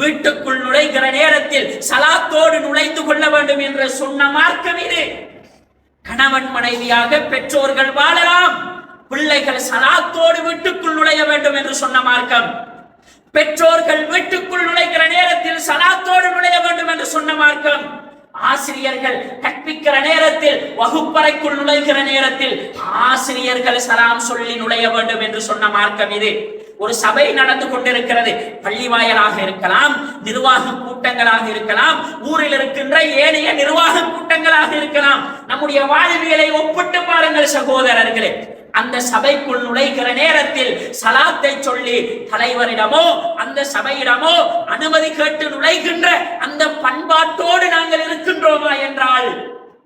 வீட்டுக்குள் நுழைகிற நேரத்தில் சலாத்தோடு நுழைந்து கொள்ள வேண்டும் என்று சொன்ன மார்க்கம் இது. கணவன் மனைவியாக பெற்றோர்கள் வாழலாம். பிள்ளைகள் சலாத்தோடு வீட்டுக்குள் நுழைய வேண்டும் என்று சொன்ன மார்க்கம். பெற்றோர்கள் வீட்டுக்குள் நுழைகிற நேரத்தில் சலாத்தோடு நுழைய வேண்டும் என்று சொன்ன மார்க்கம். ஆசிரியர்கள் கற்பிக்கிற நேரத்தில் வகுப்பறைக்குள் நுழைகிற நேரத்தில் ஆசிரியர்கள் சலாம் சொல்லி நுழைய வேண்டும் என்று சொன்ன மார்க்கம் இது. ஒரு சபை நடந்து கொண்டிருக்கிறது. பள்ளி வாயலாக இருக்கலாம் நிர்வாக கூட்டங்களாக இருக்கலாம் ஊரில் இருக்கின்ற ஏனைய நிர்வாக கூட்டங்களாக இருக்கலாம். நம்முடைய வாழ்வியலை ஒப்பிட்டு பாருங்கள் சகோதரர்களே. அந்த சபைக்குள் நுழைகிற நேரத்தில் சலாத்தை சொல்லி தலைவரிடமோ அந்த சபையிடமோ அனுமதி கேட்டு நுழைகின்ற அந்த பண்பாட்டோடு நாங்கள் இருக்கின்றோமா என்றால்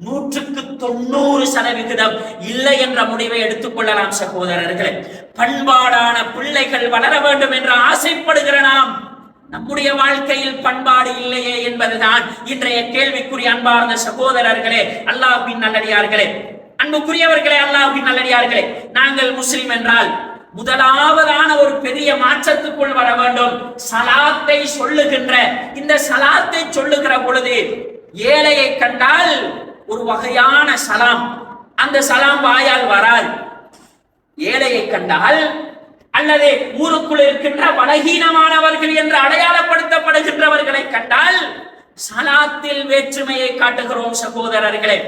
நூற்று தொண்ணூறு சதவிகிதம் இல்லை என்ற முடிவை எடுத்துக் கொள்ளலாம் சகோதரர்களே. பண்பாடான பிள்ளைகள் வளர வேண்டும் என்று ஆசைப்படுகிற நாம் நம்முடைய வாழ்க்கையில் பண்பாடு இல்லையே என்பதுதான் இன்றைய கேள்விக்குரிய அன்பார்ந்த சகோதரர்களே அல்லாஹின் நல்லடியார்களே. அன்புக்குரியவர்களே அல்லாஹின் நல்லடியார்களே நாங்கள் முஸ்லிம் என்றால் முதலாவதான ஒரு பெரிய மாற்றத்துக்குள் வர வேண்டும். சலாத்தை சொல்லுகின்ற இந்த சலாத்தை சொல்லுகிற பொழுது ஏழையை கண்டால் ஒரு வகையான சலாம். அந்த சலாம் வாயால் வராது. ஏழையை கண்டால் அல்லது ஊருக்குள் இருக்கின்ற பலகீனமானவர்கள் என்று அடையாளப்படுத்தப்படுகின்றவர்களை கண்டால் சலாத்தில் வேற்றுமையை காட்டுகிறோம் சகோதரர்களே.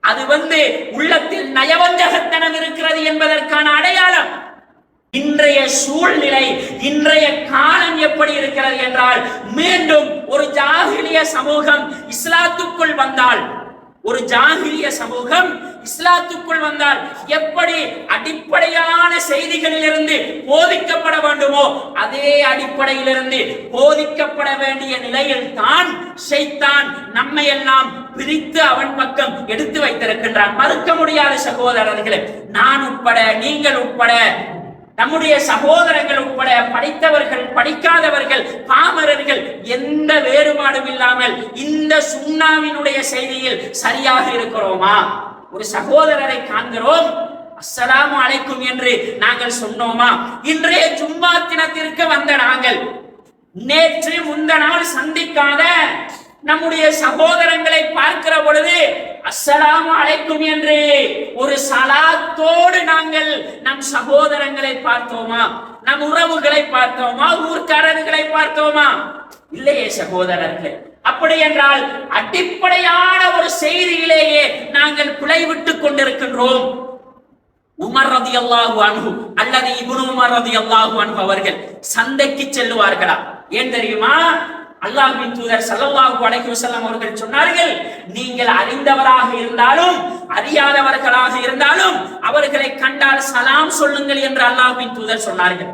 அது வந்து உள்ளத்தில் நயவஞ்சகத்தனம் இருக்கிறது என்பதற்கான அடையாளம். இன்றைய சூழ்நிலை இன்றைய காலம் எப்படி இருக்கிறது என்றால் மீண்டும் ஒரு ஜாகிலிய சமூகம் இஸ்லாத்துக்குள் வந்தால் ஒரு ஜாகிரிய சமூகம் இஸ்லாத்துக்குள் வந்தால் எப்படி அடிப்படையான செய்திகளிலிருந்து போதிக்கப்பட வேண்டுமோ அதே அடிப்படையிலிருந்து போதிக்கப்பட வேண்டிய நிலையில் தான் ஷைத்தான் நம்மை எல்லாம் பிரித்து அவன் பக்கம் எடுத்து வைத்திருக்கின்றான். மறுக்க முடியாத சகோதரர்களே நான் உட்பட நீங்கள் உட்பட நம்முடைய சகோதரர்கள் உட்பட படித்தவர்கள் படிக்காதவர்கள் பாமரர்கள் எந்த வேறுபாடும் இல்லாமல் இந்த சுண்ணாவினுடைய செய்தியில் சரியாக இருக்கிறோமா? ஒரு சகோதரரை காண்கிறோம். அஸ்ஸலாமு அலைக்கும் என்று நாங்கள் சொன்னோமா? இன்றைய ஜும்மா தினத்திற்கு வந்த நாங்கள். நேற்று முந்த நாள் சந்திக்காத நம்முடைய சகோதரங்களை பார்க்கிற பொழுது அஸ்ஸலாமு அலைக்கும் என்று ஒரு சலாத்தோடு நாங்கள் நம் சகோதரங்களை பார்த்தோமா? நம் உறவுகளை பார்த்தோமா? ஊர்க்காரர்களை பார்த்தோமா? இல்லையே சகோதரர்களே. அப்படி என்றால் அடிப்படையான ஒரு செய்தியிலேயே நாங்கள் பிழைவிட்டுக் கொண்டிருக்கின்றோம். உமர் ரதி அல்லாஹு அன்ஹு அல்லது இபுன் உமர் ரதி அல்லாஹு அன்ஹு அவர்கள் சந்தைக்கு செல்லுவார்களா? ஏன் தெரியுமா? அல்லாஹ்வின் தூதர் சல்லல்லாஹு அலைஹி வஸல்லம் அவர்கள் சொன்னார்கள் நீங்கள் அறிந்தவராக இருந்தாலும் அறியாதவர்களாக இருந்தாலும் அவர்களை கண்டால் சலாம் சொல்லுங்கள் என்று அல்லாஹ்வின் தூதர் சொன்னார்கள்.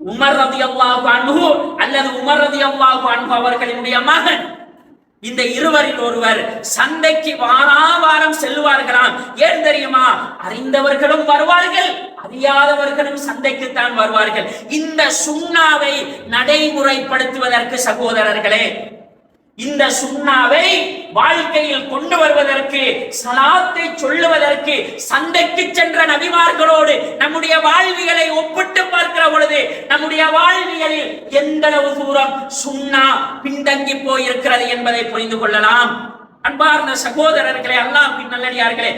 உமர் ரதியல்லாஹு அன்ஹு அல்லது உமர் ரதியல்லாஹு அன்ஹு அவர்களினுடைய மகன் இந்த இருவரில் ஒருவர் சந்தைக்கு வாரா வாரம் செல்வார்களாம் ஏன் தெரியுமா? அறிந்தவர்களும் வருவார்கள் அறியாதவர்களும் சந்தைக்குத்தான் வருவார்கள். இந்த சுண்ணாவை நடைமுறைப்படுத்துவதற்கு சகோதரர்களே இந்த சுண்ணாவை வாழ்க்கையில் கொண்டு வருவதற்கு சலாத்தை சொல்லுவதற்கு சந்தைக்கு சென்ற நபிமார்களோடு நம்முடைய வாழ்வியலை ஒப்பிட்டு பார்க்கிற பொழுது நம்முடைய வாழ்வியலில் எந்த அளவு தூரம் சுண்ணா பின்தங்கி போயிருக்கிறது என்பதை புரிந்து கொள்ளலாம். அன்பார்ந்த சகோதரர்களே அல்லாஹ் நல்லடியார்களே